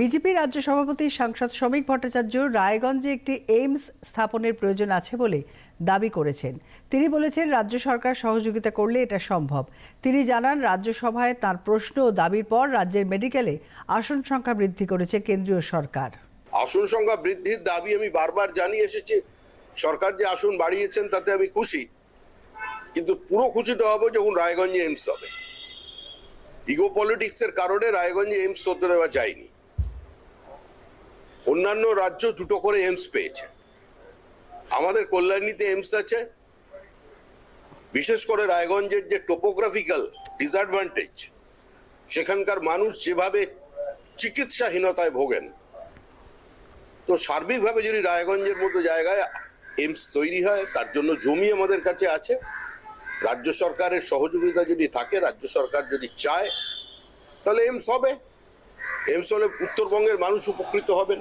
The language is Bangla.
বিজেপি রাজ্য সভাপতি সাংসদ শ্রমিক ভট্টাচার্য রায়গঞ্জে একটি এইমস স্থাপনের প্রয়োজন আছে বলে দাবি করেছেন। তিনি বলেছেন, রাজ্য সরকার সহযোগিতা করলে এটা সম্ভব। তিনি জানান, রাজ্যসভায় তার প্রশ্ন ও দাবির পর রাজ্যের মেডিকেলে আসন সংখ্যা বৃদ্ধি করেছে কেন্দ্রীয় সরকার। আসন সংখ্যা বৃদ্ধির দাবি আমি বারবার জানিয়ে এসেছি। সরকার যে আসন বাড়িয়েছেন, তাতে আমি খুশি। কিন্তু পুরো খুশিটা হবে যখন রায়গঞ্জে এইমস হবে। ইগো পলিটিক্সের কারণে রায়গঞ্জে এইমস হতে দেওয়া যায়নি। অন্যান্য রাজ্য দুটো করে এমস পেয়েছে। আমাদের কল্যাণীতে এমস আছে। বিশেষ করে রায়গঞ্জের যে টোপোগ্রাফিক্যাল ডিসঅ্যাডভান্টেজ সেখানকার মানুষ যেভাবে চিকিৎসাহীনতায় ভোগেন, তো সার্বিকভাবে যদি রায়গঞ্জের মতো জায়গায় এমস তৈরি হয়, তার জন্য জমি আমাদের কাছে আছে। রাজ্য সরকারের সহযোগিতা যদি থাকে, রাজ্য সরকার যদি চায়, তাহলে এইমস হবে। এইমস হলে উত্তরবঙ্গের মানুষ উপকৃত হবেন।